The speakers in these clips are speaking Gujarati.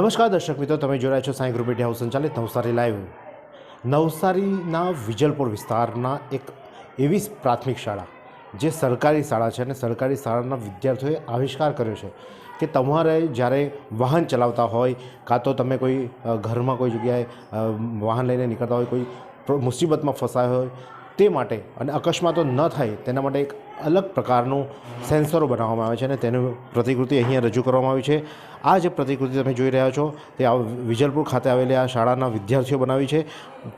નમસ્કાર દર્શક મિત્રો, તમે જોડાયા છો સાંઈ ગ્રુપ મીડિયા હાઉસ સંચાલિત નવસારી લાઈવ નવસારીના વિજલપુર વિસ્તારના એક એવી પ્રાથમિક શાળા, જે સરકારી શાળા છે અને સરકારી શાળાના વિદ્યાર્થીઓએ આવિષ્કાર કર્યો છે કે તમારે જ્યારે વાહન ચલાવતા હોય, કાં તો તમે કોઈ ઘરમાં કોઈ જગ્યાએ વાહન લઈને નીકળતા હોય, કોઈ મુસીબતમાં ફસાયો હોય, તે માટે અને અકસ્માતો ન થાય, તેના માટે એક અલગ પ્રકારનું સેન્સરો બનાવવામાં આવે છે અને તેનું પ્રતિકૃતિ અહીંયા રજૂ કરવામાં આવી છે. આ જે પ્રતિકૃતિ તમે જોઈ રહ્યા છો, તે આ વિજલપુર ખાતે આવેલી આ શાળાના વિદ્યાર્થીઓ બનાવી છે.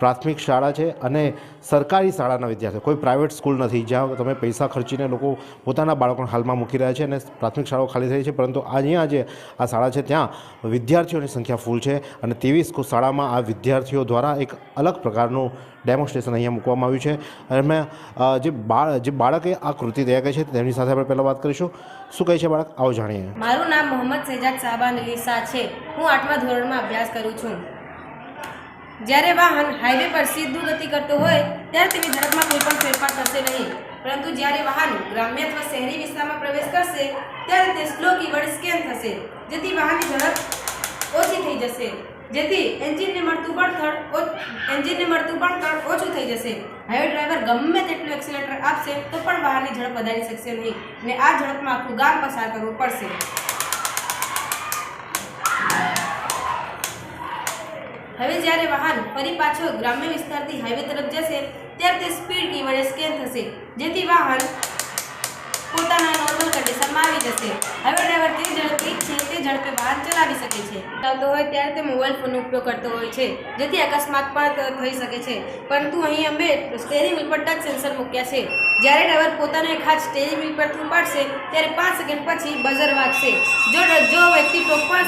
પ્રાથમિક શાળા છે અને સરકારી શાળાના વિદ્યાર્થીઓ. કોઈ પ્રાઇવેટ સ્કૂલ નથી, જ્યાં તમે પૈસા ખર્ચીને લોકો પોતાના બાળકોને હાલમાં મૂકી રહ્યા છે અને પ્રાથમિક શાળાઓ ખાલી થઈ છે, પરંતુ અહીંયા જે આ શાળા છે, ત્યાં વિદ્યાર્થીઓની સંખ્યા ફૂલ છે અને તેવી શાળામાં આ વિદ્યાર્થીઓ દ્વારા એક અલગ પ્રકારનું ડેમોન્સ્ટ્રેશન અહીંયા મૂકવામાં આવ્યું છે. અને જે બાળ, જે બાળકે આ કૃતિ તૈયાર કરી છે, તેમની સાથે આપણે પહેલાં વાત કરીશું. શું કહે છે બાળક? આવો જાણીએ. મારું નામ મોહમ્મદ સેજાદ સાબાન લીસા છે. હું આઠમા ધોરણમાં અભ્યાસ કરું છું. જ્યારે વાહન હાઈવે પર સીધું ગતિ કરતું હોય, ત્યારે તેની ઝડપમાં કોઈ પણ ફેરફાર થશે નહીં. પરંતુ જ્યારે વાહન ગ્રામ્ય અથવા શહેરી વિસ્તારમાં પ્રવેશ કરશે, ત્યારે તે સ્લો કીવર્ડ સ્કેન થશે, જેથી વાહનની ઝડપ ઓછી થઈ જશે. જેથી એન્જિનને મળતું બળતણ એન્જિનને મળતું બળતણ ઓછું થઈ જશે. હવે ડ્રાઈવર ગમે તેટલું એક્સિલેટર આપશે, તો પણ વાહનની ઝડપ વધારી શકશે નહીં. અને આ ઝડપમાં આખું ગામ પસાર કરવું પડશે. હવે જ્યારે વાહન ફરી પાછો ગ્રામ્ય વિસ્તારથી હાઈવે તરફ જશે, ત્યારે તે સ્પીડ કી વડે સ્કેન થશે. જેથી વાહન પોતાના નોર્મલ કન્ડિશનમાં આવી જશે. હવે ડ્રાઈવર જે ઝડપી છે તે ઝડપે વાહન ચલાવી શકે છે. ચલાવતો હોય ત્યારે તે મોબાઈલ ફોનનો ઉપયોગ કરતો હોય છે, જેથી અકસ્માત પણ થઈ શકે છે. પરંતુ અહીં અમે સ્ટેરિંગ વ્હીલ પર ટચ સેન્સર મૂક્યા છે. જ્યારે ડ્રાઈવર પોતાનો એક હાથ સ્ટેરિંગ વ્હીલ પર ઉપાડશે, ત્યારે પાંચ સેકન્ડ પછી બઝર વાગશે. જો જો વ્યક્તિ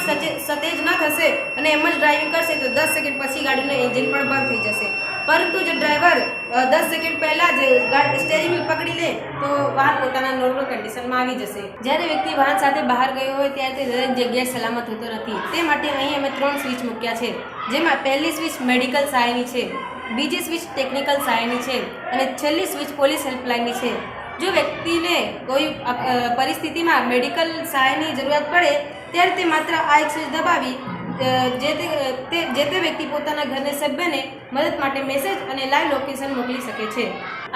સચે- સતેજ ન થશે અને એમ જ ડ્રાઇવિંગ કરશે, તો દસ સેકન્ડ પછી ગાડીનું એન્જિન પણ બંધ થઈ જશે. પરંતુ જો ડ્રાઈવર દસ સેકન્ડ પહેલાં જ સ્ટેરિંગ પકડી લે, તો વાહન પોતાના નોર્મલ કન્ડિશનમાં આવી જશે. જ્યારે વ્યક્તિ વાહન સાથે બહાર ગયો હોય ત્યારે તે દરેક જગ્યાએ સલામત હોતો નથી. તે માટે અહીં અમે ત્રણ સ્વિચ મૂક્યા છે. જેમાં પહેલી સ્વિચ મેડિકલ સહાયની છે, બીજી સ્વિચ ટેકનિકલ સહાયની છે અને છેલ્લી સ્વિચ પોલીસ હેલ્પલાઇનની છે. જો વ્યક્તિને કોઈ પરિસ્થિતિમાં મેડિકલ સહાયની જરૂરિયાત પડે, ત્યારે તે માત્ર આ એક સ્વિચ દબાવી જે તે જે તે વ્યક્તિ પોતાના ઘરના સભ્યને મદદ માટે મેસેજ અને લાઈવ લોકેશન મોકલી શકે છે.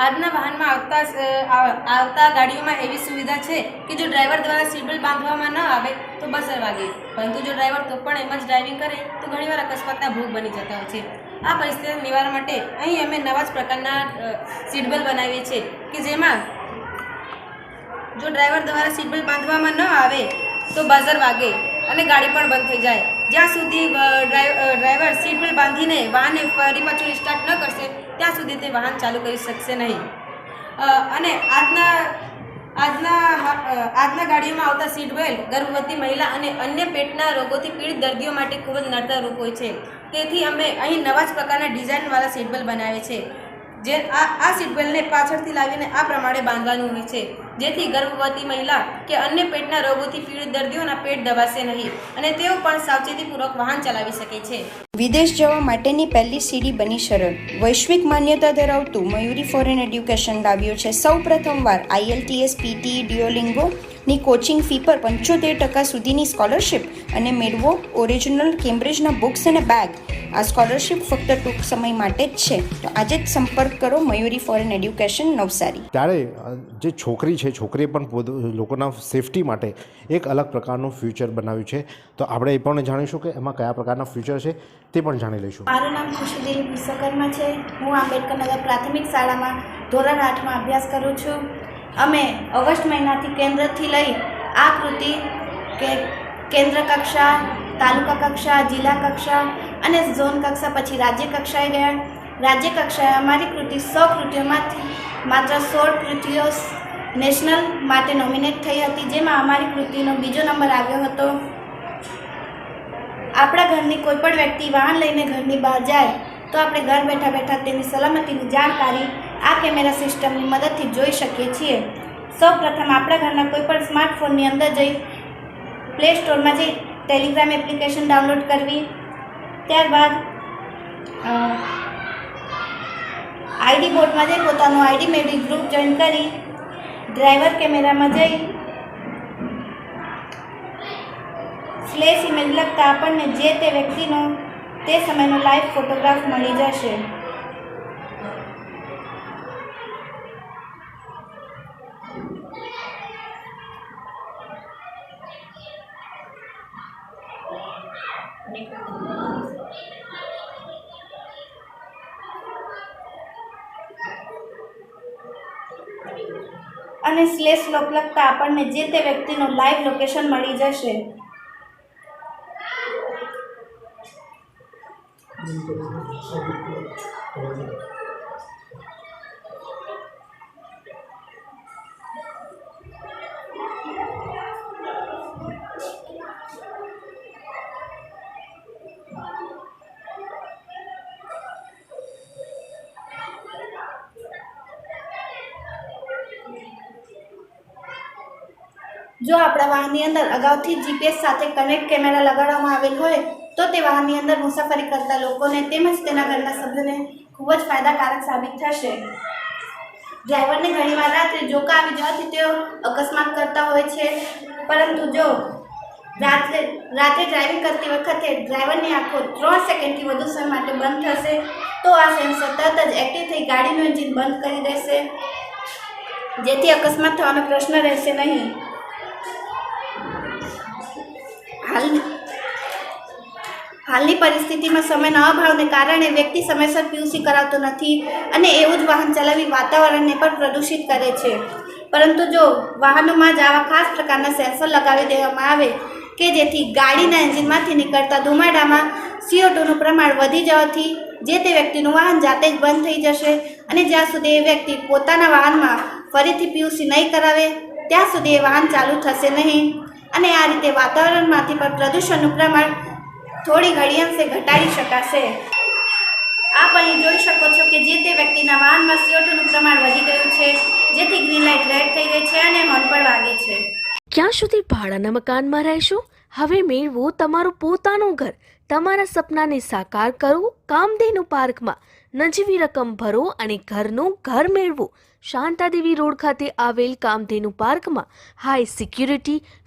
આજના વાહનમાં આવતા આવતા ગાડીઓમાં એવી સુવિધા છે કે જો ડ્રાઈવર દ્વારા સીટબેલ્ટ બાંધવામાં ન આવે તો બસર વાગે. પરંતુ જો ડ્રાઈવર તો પણ એમ જ ડ્રાઇવિંગ કરે, તો ઘણીવાર અકસ્માતના ભોગ બની જતા હોય છે. આ પરિસ્થિતિ નિવારણ માટે અહીં અમે નવા જ પ્રકારના સીટબેલ્ટ બનાવીએ છીએ કે જેમાં જો ડ્રાઈવર દ્વારા સીટબેલ્ટ બાંધવામાં ન આવે તો બઝર વાગે અને ગાડી પણ બંધ થઈ જાય. જ્યાં સુધી ડ્રાઈવર સીટ બેલ્ટ બાંધીને વાહનને ફરી પાછું સ્ટાર્ટ ન કરશે, ત્યાં સુધી તે વાહન ચાલુ કરી શકશે નહીં. અને આજના આજના આજના ગાડીઓમાં આવતા સીટ બેલ્ટ ગર્ભવતી મહિલા અને અન્ય પેટના રોગોથી પીડિત દર્દીઓ માટે ખૂબ જ નડતરરૂપ હોય છે. તેથી અમે અહીં નવા જ પ્રકારના ડિઝાઇનવાળા સીટ બેલ્ટ બનાવે છે. જે આ આ સીટ બેલ્ટને પાછળથી લાવીને આ પ્રમાણે બાંધવાનું હોય છે. જેથી ગર્ભવતી મહિલા કે અન્ય પેટના રોગોથી પીડિત દર્દીઓના પેટ દબાશે નહીં અને તેઓ પણ સાવચેતીપૂર્વક વાહન ચલાવી શકે છે. વિદેશ જવા માટેની પહેલી સીડી બની સરળ. વૈશ્વિક માન્યતા ધરાવતું મયુરી ફોરેન એડ્યુકેશન લાવ્યું છે. સૌ પ્રથમવાર આઈએલટીએસ પીટી ડિયોલિંગો ની કોચિંગ ફી પર પંચોતેર ટકા સુધીની સ્કોલરશિપ અને મેળવો ઓરિજિનલ કેમ્બ્રિજના બુક્સ અને બેગ આ સ્કોલરશિપ ફક્ત ટૂંક સમય માટે જ છે. તો આજે જ સંપર્ક કરો મયુરી ફોરેન એડ્યુકેશન નવસારી. ત્યારે જે છોકરી છે છોકરીએ પણ લોકોના સેફટી માટે એક અલગ પ્રકારનું ફ્યુચર બનાવ્યું છે. તો આપણે એ પણ જાણીશું કે એમાં કયા પ્રકારના ફ્યુચર છે તે પણ જાણી લઈશું. મારું નામ ખુશીદેવી વિશ્વકર્મા છે. હું આંબેડકર નગર પ્રાથમિક શાળામાં ધોરણ આઠમાં અભ્યાસ કરું છું. અમે ઓગસ્ટ મહિનાથી કેન્દ્રથી લઈ આ કૃતિ કે કેન્દ્ર કક્ષા, તાલુકા કક્ષા, જિલ્લા કક્ષા અને ઝોન કક્ષા પછી રાજ્ય કક્ષાએ ગયા. રાજ્ય કક્ષાએ અમારી કૃતિ સો કૃતિઓમાંથી માત્ર સોળ કૃતિઓ નેશનલ માટે નોમિનેટ થઈ હતી, જેમાં અમારી કૃતિનો બીજો નંબર આવ્યો હતો. આપણા ઘરની કોઈ પણ વ્યક્તિ વાહન લઈને ઘરની બહાર જાય, તો આપણે ઘર બેઠા બેઠા તેની સલામતીની જાણકારી આ કેમેરા સિસ્ટમની મદદથી જોઈ શકીએ છીએ. સૌ પ્રથમ આપણા ઘરના કોઈપણ સ્માર્ટફોનની અંદર જઈ પ્લે સ્ટોરમાં જઈ ટેલિગ્રામ એપ્લિકેશન ડાઉનલોડ કરવી. ત્યારબાદ આઈડી બોર્ડમાં જઈ પોતાનું આઈડી મેળવી ગ્રુપ જોઈન કરી ડ્રાઈવર કેમેરામાં જઈ સ્લેશ ઇમેજ લગતા આપણને જે તે વ્યક્તિનો તે સમયનો લાઈવ ફોટોગ્રાફ મળી જશે. અને સ્લેશ લોક લખતા આપણને જે તે વ્યક્તિનો લાઈવ લોકેશન મળી જશે. જો આપણા વાહનની અંદર અગાઉથી જીપીએસ સાથે કનેક્ટ કેમેરા લગાડવામાં આવેલ હોય, તો તે વાહનની અંદર મુસાફરી કરતા લોકોને તેમજ તેના ઘરના સભ્યોને ખૂબ જ ફાયદાકારક સાબિત થશે. ડ્રાઈવરને ઘણીવાર રાત્રે જોકા આવી જવાથી તેઓ અકસ્માત કરતા હોય છે. પરંતુ જો રાત્રે રાત્રે ડ્રાઇવિંગ કરતી વખતે ડ્રાઈવરની આંખો ત્રણ સેકન્ડથી વધુ સમય માટે બંધ થશે, તો આ સેન્સર તરત જ એક્ટિવ થઈ ગાડીનું એન્જિન બંધ કરી દેશે. જેથી અકસ્માત થવાનો પ્રશ્ન રહેશે નહીં. હાલની હાલની પરિસ્થિતિમાં સમયના અભાવને કારણે વ્યક્તિ સમયસર પીયુસી કરાવતો નથી અને એવું જ વાહન ચલાવી વાતાવરણને પણ પ્રદૂષિત કરે છે. પરંતુ જો વાહનોમાં જ આવા ખાસ પ્રકારના સેન્સર લગાવી દેવામાં આવે કે જેથી ગાડીના એન્જિનમાંથી નીકળતા ધુમાડામાં સીઓ ટુનું પ્રમાણ વધી જવાથી જે તે વ્યક્તિનું વાહન જાતે જ બંધ થઈ જશે અને જ્યાં સુધી એ વ્યક્તિ પોતાના વાહનમાં ફરીથી પીયુસી નહીં કરાવે, ત્યાં સુધી એ વાહન ચાલુ થશે નહીં. અને આ રીતે વાતાવરણમાંથી પણ પ્રદૂષણનું પ્રમાણ થોડી ઘડી અંશે ઘટાડી શકાશે. આપ અહીં જોઈ શકો છો કે જે તે વ્યક્તિના વાહનમાં સીઓટુનું પ્રમાણ વધી ગયું છે, જેથી ગ્રીન લાઇટ રેડ થઈ ગઈ છે અને હોર્ન પણ વાગે છે. ક્યાં સુધી ભાડાના મકાનમાં રહેશો? હવે મેળવો તમારું પોતાનું ઘર. તમારા સપનાને સાકાર કરો, કામધેનુ પાર્કમાં નજીવી રકમ ભરો અને ઘરનું ઘર મેળવો. શાંતાદેવી રોડ ખાતે આવેલ કામધેનુ પાર્કમાં high security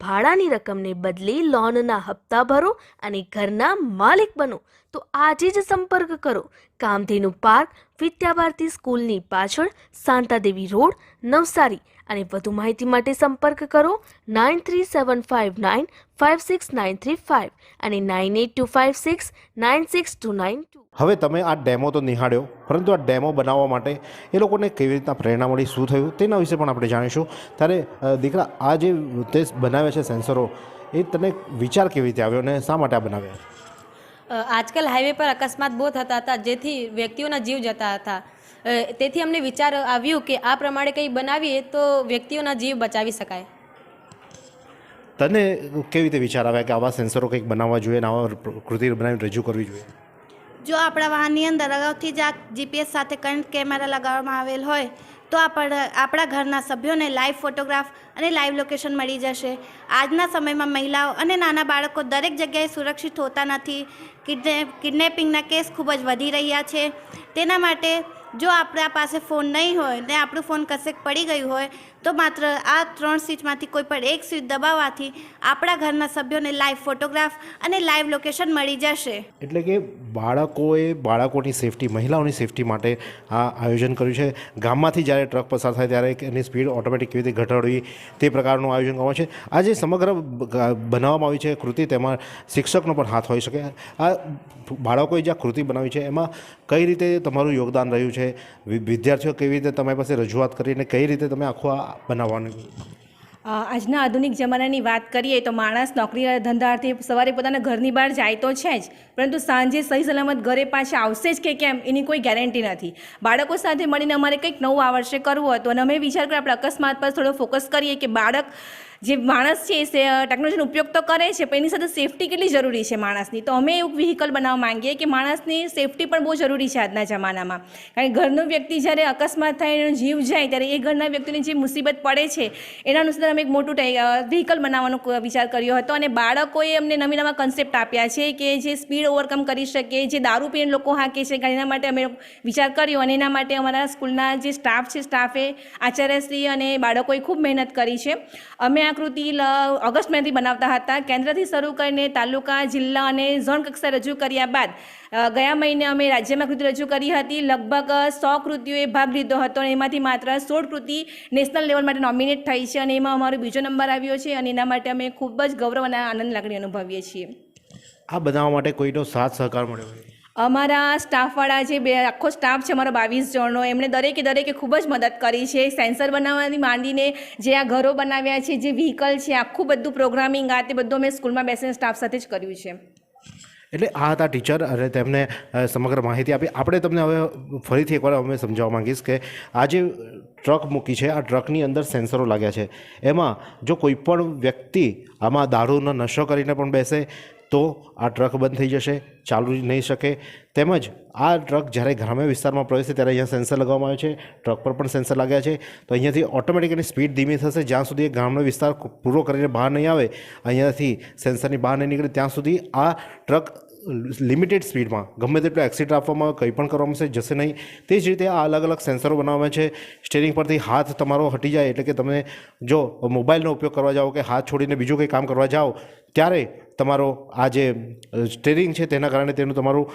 ભાડાની રકમને બદલે લોનના હપ્તા ભરો અને ઘરના માલિક બનો. તો આજે જ સંપર્ક કરો. કામધેનુ પાર્ક, વિદ્યાભારતી સ્કૂલની પાછળ શાંતાદેવી રોડ, નવસારી. અને વધુ માહિતી માટે સંપર્ક કરો nine three seven five nine five six nine three five અને nine eight two five six nine six two nine two હવે તમે આ ડેમો તો નિહાળ્યો પરંતુ આ ડેમો બનાવવા માટે એ લોકોને કેવી રીતના પ્રેરણા મળી શું થયું તેના વિશે પણ આપણે જાણીશું. ત્યારે દીકરા આ જે તે બનાવ્યા છે સેન્સરો એ તને વિચાર કેવી રીતે આવ્યો અને શા માટે આ બનાવ્યા? આજકાલ હાઈવે પર અકસ્માત બહુ થતા હતા જેથી વ્યક્તિઓના જીવ જતા હતા. તેથી અમને વિચાર આવ્યું કે આ પ્રમાણે કંઈ બનાવીએ તો વ્યક્તિઓના જીવ બચાવી શકાય. તને કેવી રીતે વિચાર આવ્યા કે આવા સેન્સરો કંઈક બનાવવા જોઈએ અને આવા કૃતિ બનાવીને રજૂ કરવી જોઈએ? જો આપણા વાહનની અંદર અગાઉથી જ આ જીપીએસ સાથે કરંટ કેમેરા લગાવવામાં આવેલ હોય તો આપણ આપણા ઘરના સભ્યોને લાઈવ ફોટોગ્રાફ અને લાઈવ લોકેશન મળી જશે. આજના સમયમાં મહિલાઓ અને નાના બાળકો દરેક જગ્યાએ સુરક્ષિત હોતા નથી. કિડને કિડનેપિંગના કેસ ખૂબ જ વધી રહ્યા છે. તેના માટે જો આપણા પાસે ફોન નહીં હોય ને આપણું ફોન કશેક પડી ગયું હોય, તો માત્ર આ ત્રણ સ્વિચમાંથી કોઈ પણ એક સ્વિચ દબાવવાથી આપણા ઘરના સભ્યોને લાઈવ ફોટોગ્રાફ અને લાઈવ લોકેશન મળી જશે. એટલે કે બાળકોએ, બાળકોની સેફટી મહિલાઓની સેફટી માટે આ આયોજન કર્યું છે. ગામમાંથી જ્યારે ટ્રક પસાર થાય ત્યારે એની સ્પીડ ઓટોમેટિક કેવી રીતે ઘટાડવી તે પ્રકારનું આયોજન કરવામાં છે. આ જે સમગ્ર બનાવવામાં આવી છે કૃતિ, તેમાં શિક્ષકનો પણ હાથ હોઈ શકે. આ બાળકોએ જે આ કૃતિ બનાવી છે, એમાં કઈ રીતે તમારું યોગદાન રહ્યું છે? વિ- વિદ્યાર્થીઓ કેવી રીતે તમારી પાસે રજૂઆત કરીને કઈ રીતે તમે આખું આ બનાવવાનું? આજના આધુનિક જમાનાની વાત કરીએ તો માણસ નોકરી ધંધાર્થી સવારે પોતાના ઘરની બહાર જાય તો છે જ. પરંતુ સાંજે સહી સલામત ઘરે પાછા આવશે જ કે કેમ, એની કોઈ ગેરંટી નથી. બાળકો સાથે મળીને અમારે કંઈક નવું આ વર્ષે કરવું હતું અને અમે વિચાર કર્યો આપણે અકસ્માત પર થોડો ફોકસ કરીએ કે બાળક જે માણસ છે એ ટેકનોલોજીનો ઉપયોગ તો કરે છે, પણ એની સાથે સેફટી કેટલી જરૂરી છે માણસની? તો અમે એવું વ્હીકલ બનાવવા માંગીએ કે માણસની સેફટી પણ બહુ જરૂરી છે આજના જમાનામાં. કારણ કે ઘરનો વ્યક્તિ જ્યારે અકસ્માત થાય એનો જીવ જાય ત્યારે એ ઘરના વ્યક્તિને જે મુસીબત પડે છે, એના અનુસાર અમે એક મોટું વ્હીકલ બનાવવાનો વિચાર કર્યો હતો અને બાળકોએ અમને નવી નવા કન્સેપ્ટ આપ્યા છે કે જે સ્પીડ ઓવરકમ કરી શકે, જે દારૂ પીને લોકો હાંકે છે એના માટે અમે વિચાર કર્યો અને એના માટે અમારા સ્કૂલના જે સ્ટાફ છે સ્ટાફે આચાર્યશ્રી અને બાળકોએ ખૂબ મહેનત કરી છે. અમે આ કૃતિ ઓગસ્ટ મહિનાથી બનાવતા હતા. કેન્દ્રથી શરૂ કરીને તાલુકા, જિલ્લા અને ઝોન કક્ષાએ રજૂ કર્યા બાદ ગયા મહિને અમે રાજ્યમાં કૃતિ રજૂ કરી હતી. લગભગ સો કૃતિઓએ ભાગ લીધો હતો અને એમાંથી માત્ર સોળ કૃતિ નેશનલ લેવલ માટે નોમિનેટ થઈ છે અને એમાં અમારો બીજો નંબર આવ્યો છે અને એના માટે અમે ખૂબ જ ગૌરવ અને આનંદ લાગણી અનુભવીએ છીએ. આ બનાવવા માટે કોઈનો સાથ સહકાર મળ્યો અમારા સ્ટાફવાળા જે બે, આખો સ્ટાફ છે અમારો બાવીસ જણનો, એમણે દરેકે દરેકે ખૂબ જ મદદ કરી છે. સેન્સર બનાવવાની માંડીને જે આ ઘરો બનાવ્યા છે, જે વ્હીકલ છે, આખું બધું પ્રોગ્રામિંગ આ તે બધું અમે સ્કૂલમાં બેસીને સ્ટાફ સાથે જ કર્યું છે. એટલે આ હતા ટીચર અને તેમને સમગ્ર માહિતી આપી. આપણે તમને હવે ફરીથી એકવાર અમે સમજાવવા માગીશ કે આ જે ટ્રક મૂકી છે, આ ટ્રકની અંદર સેન્સરો લાગ્યા છે. એમાં જો કોઈ પણ વ્યક્તિ આમાં દારૂનો નશો કરીને પણ બેસે તો આ ટ્રક બંધ થઈ જશે, ચાલુ જ નહીં શકે. તેમજ આ ટ્રક જ્યારે ગ્રામ્ય વિસ્તારમાં પ્રવેશે ત્યારે અહીંયા સેન્સર લગાવવામાં આવે છે, ટ્રક પર પણ સેન્સર લાગ્યા છે. તો અહીંયાથી ઓટોમેટિક એની સ્પીડ ધીમી થશે, જ્યાં સુધી એ ગ્રામ્ય વિસ્તાર પૂરો કરીને બહાર નહીં આવે, અહીંયાથી સેન્સરની બહાર નહીં નીકળે, ત્યાં સુધી આ ટ્રક લિમિટેડ સ્પીડમાં, ગમે તેટલું એક્સિટ આપવામાં કંઈ પણ કરવામાં આવશે, જશે નહીં. તે જ રીતે આ અલગ અલગ સેન્સરો બનાવવામાં છે. સ્ટેરિંગ પરથી હાથ તમારો હટી જાય, એટલે કે તમે જો મોબાઈલનો ઉપયોગ કરવા જાઓ કે હાથ છોડીને બીજું કંઈ કામ કરવા જાઓ, ત્યારે તમારો આ જે સ્ટેરિંગ છે તેના કારણે તેનું તમારું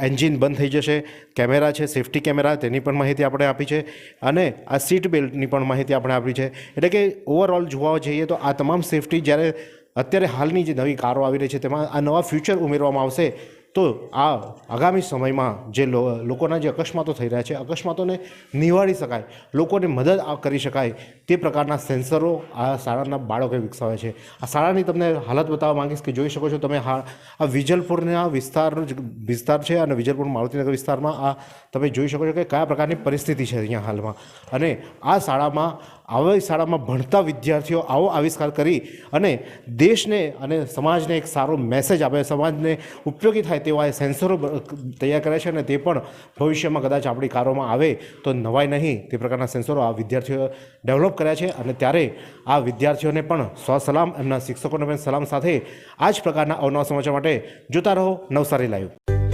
એન્જિન બંધ થઈ જશે કેમેરા છે સેફ્ટી કેમેરા તેની પણ માહિતી આપણે આપી છે અને આ સીટ બેલ્ટની પણ માહિતી આપણે આપી છે. એટલે કે ઓવરઓલ જોવા જઈએ તો આ તમામ સેફ્ટી જ્યારે અત્યારે હાલની જે નવી કારો આવી રહી છે તેમાં આ નવા ફ્યુચર ઉમેરવામાં આવશે તો આ આગામી સમયમાં જે લોકોના જે અકસ્માતો થઈ રહ્યા છે, અકસ્માતોને નિવારી શકાય, લોકોને મદદ કરી શકાય તે પ્રકારના સેન્સરો આ શાળાના બાળકોએ વિકસાવ્યા છે. આ શાળાની તમને હાલત બતાવવા માંગીશ કે જોઈ શકો છો તમે હા, આ વિજલપુરના વિસ્તારનો વિસ્તાર છે અને વિજલપુર મારુતિનગર વિસ્તારમાં આ તમે જોઈ શકો છો કે કયા પ્રકારની પરિસ્થિતિ છે અહીંયા હાલમાં. અને આ શાળામાં આવી શાળામાં ભણતા વિદ્યાર્થીઓ આવો આવિષ્કાર કરી અને દેશને અને સમાજને એક સારો મેસેજ આપે, સમાજને ઉપયોગી થાય તેવા સેન્સરો તૈયાર કરે છે અને તે પણ ભવિષ્યમાં કદાચ આપણી કારોમાં આવે તો નવાય નહીં. તે પ્રકારના સેન્સરો આ વિદ્યાર્થીઓ ડેવલપ કર્યા છે અને ત્યારે આ વિદ્યાર્થીઓને પણ સ્વસલામ એમના શિક્ષકોને પણ સલામ સાથે આ જ પ્રકારના અવનવા સમાચાર માટે જોતા રહો નવસારી લાઈવ